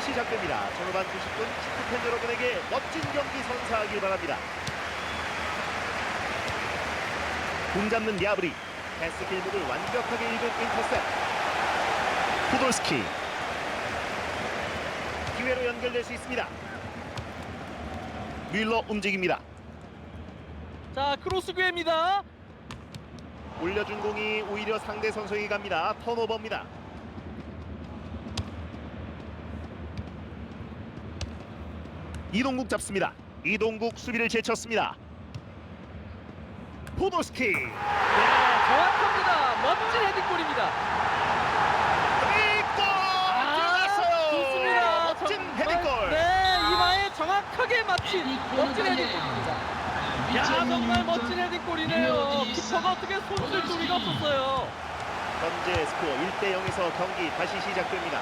시작됩니다. 전후반 90분 축구팬 여러분에게 멋진 경기 선사하길 바랍니다. 공 잡는 야브리 패스 길목을 완벽하게 읽은 인터셉 후돌스키 기회로 연결될 수 있습니다. 뮬러 움직입니다. 자 크로스 기회입니다. 올려준 공이 오히려 상대 선수에게 갑니다. 턴오버입니다. 이동국 잡습니다. 이동국 수비를 제쳤습니다. 포도스키 네, 정확합니다. 멋진 헤딩골입니다. 이골 들어갔어요. 좋습니다. 멋진 정말, 헤딩골. 네, 이마에 정확하게 맞힌 멋진 헤딩골입니다. 야, 정말 멋진 헤딩골이네요. 키퍼가 어떻게 손쓸 도리가 없었어요. 현재 스코어 1대 0에서 경기 다시 시작됩니다.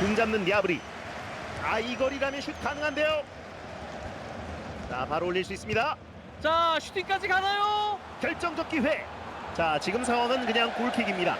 공 잡는 야브리. 아, 이 거리라면 슛 가능한데요. 자, 바로 올릴 수 있습니다. 자, 슈팅까지 가나요? 결정적 기회. 자, 지금 상황은 그냥 골킥입니다.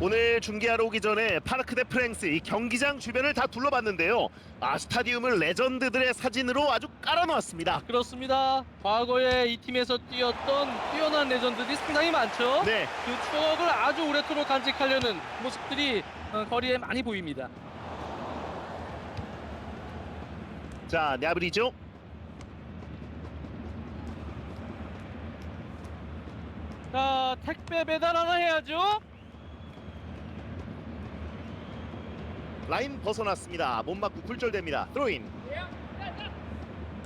오늘 중계하러 오기 전에 파르크 데 프랭스 이 경기장 주변을 다 둘러봤는데요. 아 스타디움을 레전드들의 사진으로 아주 깔아놓았습니다. 그렇습니다. 과거에 이 팀에서 뛰었던 뛰어난 레전드들이 상당히 많죠. 네, 그 추억을 아주 오래도록 간직하려는 모습들이 어, 거리에 많이 보입니다. 자 냐브리죠. 자, 택배 배달 하나 해야죠. 라인 벗어났습니다. 못 맞고 굴절됩니다. 드로인.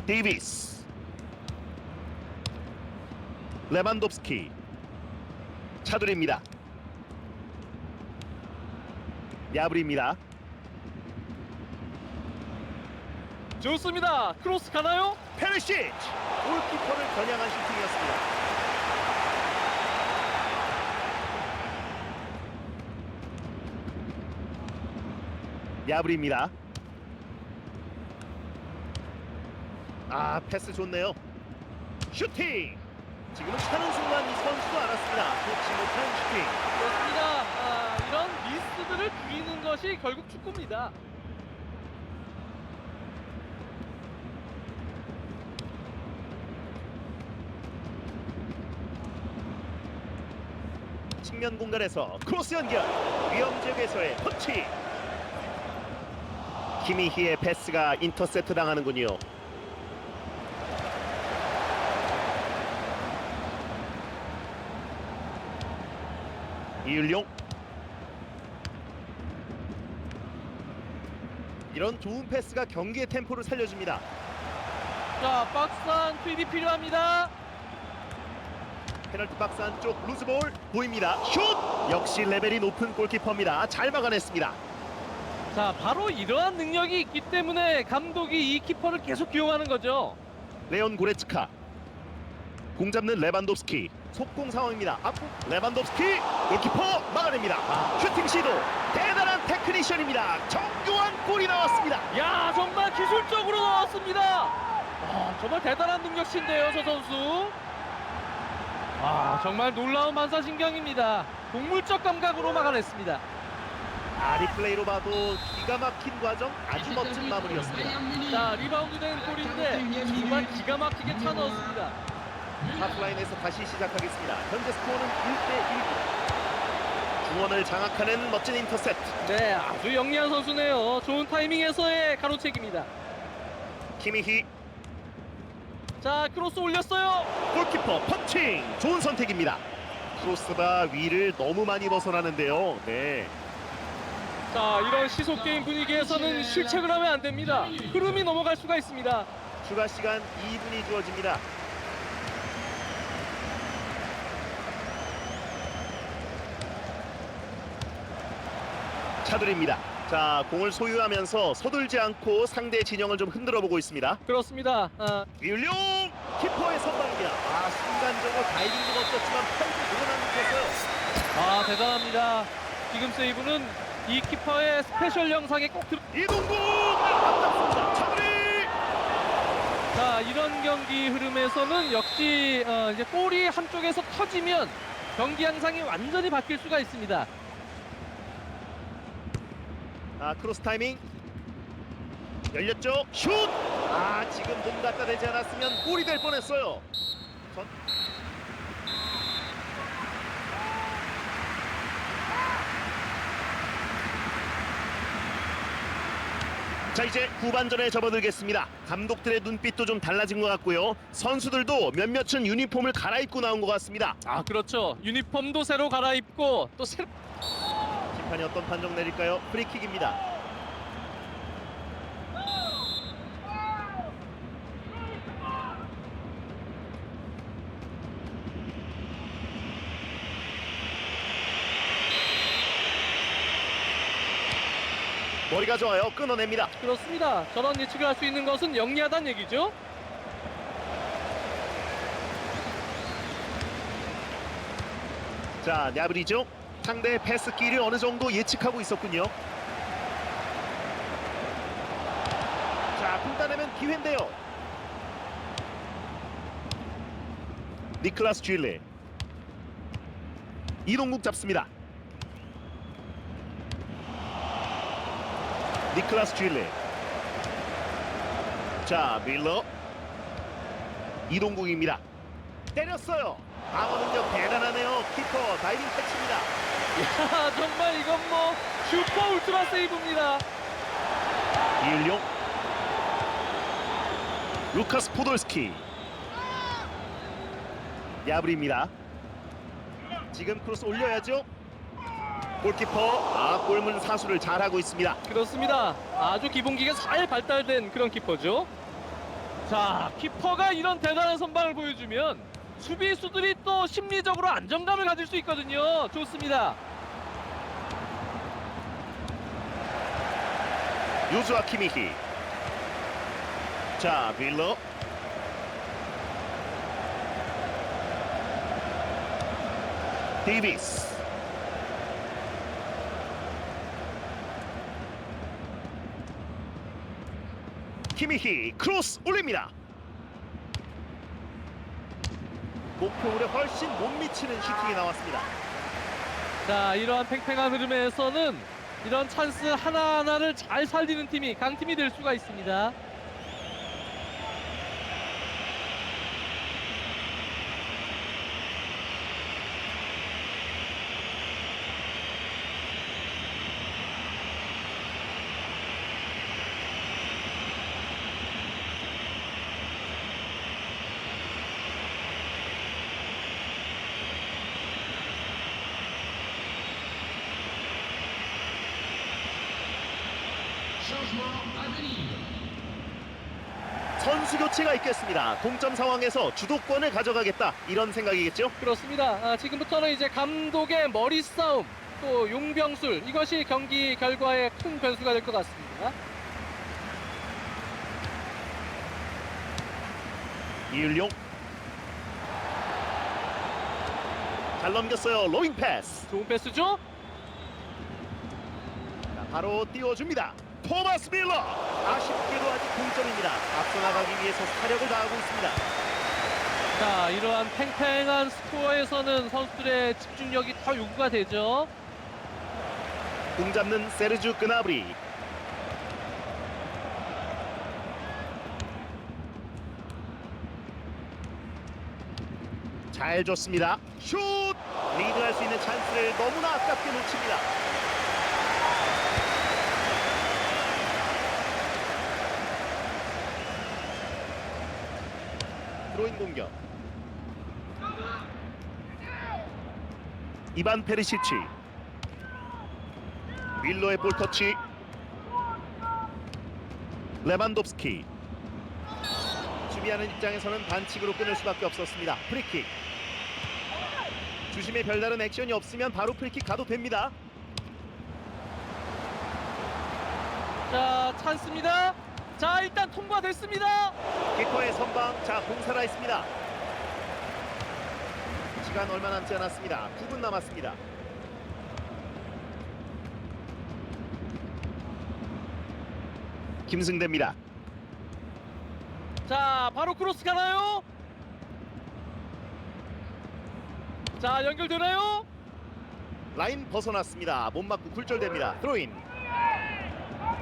데이비스. 레반도프스키. 차두리입니다. 야브리입니다. 좋습니다. 크로스 가나요? 페르시치. 골키퍼를 겨냥한 슈팅이었습니다. 야브리입니다. 아 패스 좋네요. 슈팅. 지금은 차는 순간 이 선수도 알았습니다. 좋지 못한 슈팅. 그렇습니다. 아, 이런 미스들을 줄이는 것이 결국 축구입니다. 측면 공간에서 크로스 연결. 위험 지역에서의 터치. 키미히의 패스가 인터셉트 당하는군요. 이율용 이런 좋은 패스가 경기의 템포를 살려줍니다. 자, 박스한 투입이 필요합니다. 페널티 박스 안쪽 루즈볼 보입니다. 슛! 역시 레벨이 높은 골키퍼입니다. 잘 막아냈습니다. 자, 바로 이러한 능력이 있기 때문에 감독이 이 키퍼를 계속 기용하는 거죠. 레온 고레츠카 공 잡는 레반도프스키 속공 상황입니다. 앞 레반도프스키 골키퍼 막아냅니다. 슈팅 시도 대단한 테크니션입니다. 정교한 골이 나왔습니다. 야, 정말 기술적으로 나왔습니다. 아, 정말 대단한 능력치인데요, 저 선수. 아, 정말 놀라운 반사신경입니다. 동물적 감각으로 막아냈습니다. 아 리플레이로 봐도 기가 막힌 과정 아주 멋진 마무리였습니다. 자, 리바운드 된 골인데 정말 기가 막히게 차 넣었습니다. 하프라인에서 다시 시작하겠습니다. 현재 스코어는 1대 1. 중원을 장악하는 멋진 인터셉트. 네, 아주 영리한 선수네요. 좋은 타이밍에서의 가로채기입니다. 키미히 자, 크로스 올렸어요. 골키퍼 펀칭 좋은 선택입니다. 크로스바 위를 너무 많이 벗어나는데요. 네. 자, 이런 시속 게임 분위기에서는 실책을 하면 안 됩니다. 흐름이 넘어갈 수가 있습니다. 추가 시간 2분이 주어집니다. 차들입니다. 자, 공을 소유하면서 서둘지 않고 상대 진영을 좀 흔들어 보고 있습니다. 그렇습니다. 아, 이율용 키퍼의 선방입니다. 아 순간적으로 다이빙도 멋졌지만 팔도 늘어난 듯했어요. 아 대단합니다. 지금 세이브는 이 키퍼의 스페셜 영상에 꼭 들. 이동국 아깝습니다. 차두리 자 이런 경기 흐름에서는 역시 어, 이제 골이 한쪽에서 터지면 경기 양상이 완전히 바뀔 수가 있습니다. 아 크로스 타이밍 열렸죠 슛! 아 지금 몸 갖다 대지 않았으면 골이 될 뻔했어요 전... 자 이제 후반전에 접어들겠습니다. 감독들의 눈빛도 좀 달라진 것 같고요. 선수들도 몇몇은 유니폼을 갈아입고 나온 것 같습니다. 아 그렇죠. 유니폼도 새로 갈아입고 또 새로 심판이 어떤 판정 내릴까요? 프리킥입니다 머리가 좋아요. 끊어냅니다. 그렇습니다. 저런 예측을 할 수 있는 것은 영리하다는 얘기죠. 자 냐브리죠? 상대의 패스길을 어느 정도 예측하고 있었군요. 자 punta내면 기회인데요. 니클라스 쥐레. 이동국 잡습니다 니클라스 쥐레 자 밀러. 이동국입니다. 때렸어요. 방어 능력 대단하네요. 키퍼 다이빙 캐치입니다. 야 정말 이건 뭐 슈퍼 울트라 세이브입니다. 이을용 루카스 포돌스키. 야브리입니다. 지금 크로스 올려야죠 골키퍼 아 골문 사수를 잘하고 있습니다 그렇습니다. 아주 기본기가 잘 발달된 그런 키퍼죠. 자, 키퍼가 이런 대단한 선방을 보여주면 수비수들이 또 심리적으로 안정감을 가질 수 있거든요. 좋습니다. 요즈와 키미히 자 빌러 데이비스 키미히 크로스 올립니다 목표물에 훨씬 못 미치는 슈팅이 나왔습니다 자, 이러한 팽팽한 흐름에서는 이런 찬스 하나하나를 잘 살리는 팀이 강팀이 될 수가 있습니다. 선수 교체가 있겠습니다. 동점 상황에서 주도권을 가져가겠다. 이런 생각이겠죠? 그렇습니다. 아, 지금부터는 이제 감독의 머리 싸움, 또 용병술 이것이 경기 결과에 큰 변수가 될 것 같습니다. 이을용 잘 넘겼어요. 로잉 패스. 좋은 패스죠? 자, 바로 띄워줍니다 토마스 밀러. 아쉽게도 아직 동점입니다. 앞서 나가기 위해서 사력을 다하고 있습니다. 자, 이러한 팽팽한 스코어에서는 선수들의 집중력이 더 요구가 되죠. 공 잡는 세르주 끄나브리. 잘 줬습니다. 슛! 리드할 수 있는 찬스를 너무나 아깝게 놓칩니다 드로인 공격. 이반 페리시치. 밀러의 볼터치. 레반도프스키. 수비하는 입장에서는 반칙으로 끊을 수밖에 없었습니다. 프리킥. 주심의 별다른 액션이 없으면 바로 프리킥 가도 됩니다. 자, 찬스입니다. 자 일단 통과됐습니다. 키퍼의 선방 자 공사라 있습니다. 시간 얼마 남지 않았습니다. 9분 남았습니다. 김승대입니다. 자 바로 크로스 가나요? 자 연결되나요? 라인 벗어났습니다. 못 맞고 굴절됩니다. 드로인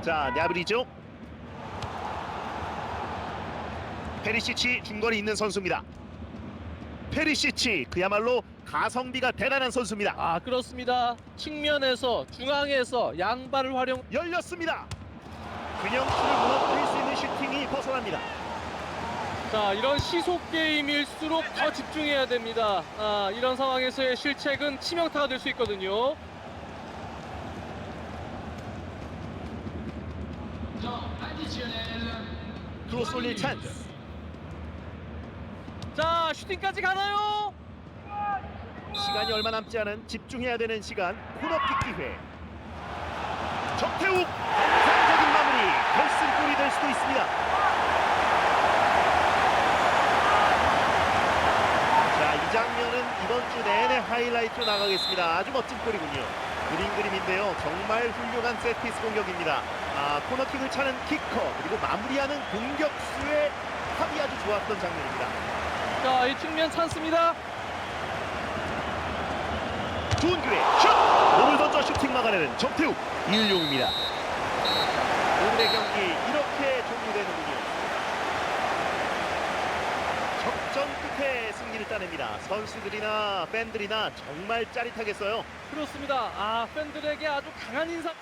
자 냐브리죠 페리시치 중거리 있는 선수입니다 페리시치 그야말로 가성비가 대단한 선수입니다 아 그렇습니다. 측면에서 중앙에서 양발을 활용. 열렸습니다 균형수를 무너뜨릴 수 있는 슈팅이 벗어납니다 자 이런 시속 게임일수록 더 집중해야 됩니다. 아 이런 상황에서의 실책은 치명타가 될 수 있거든요. 크로스 올릴 찬스 자 슈팅까지 가나요? 시간이 얼마 남지 않은 집중해야 되는 시간 코너킥 기회. 정태욱 환상적인 마무리. 결승골이 될 수도 있습니다. 자 이 장면은 이번 주 내내 하이라이트로 나가겠습니다. 아주 멋진 골이군요. 그림 그림인데요. 정말 훌륭한 세트피스 공격입니다. 아 코너킥을 차는 키커 그리고 마무리하는 공격수의 합이 아주 좋았던 장면입니다 자 이 측면 찬스입니다. 좋은 기회 슛! 몸을 던져 슈팅 막아내는 정태욱 일용입니다 오늘의 경기 이렇게 종료되는군요 적전 끝에 승리를 따냅니다 선수들이나 팬들이나 정말 짜릿하겠어요 그렇습니다. 아 팬들에게 아주 강한 인상.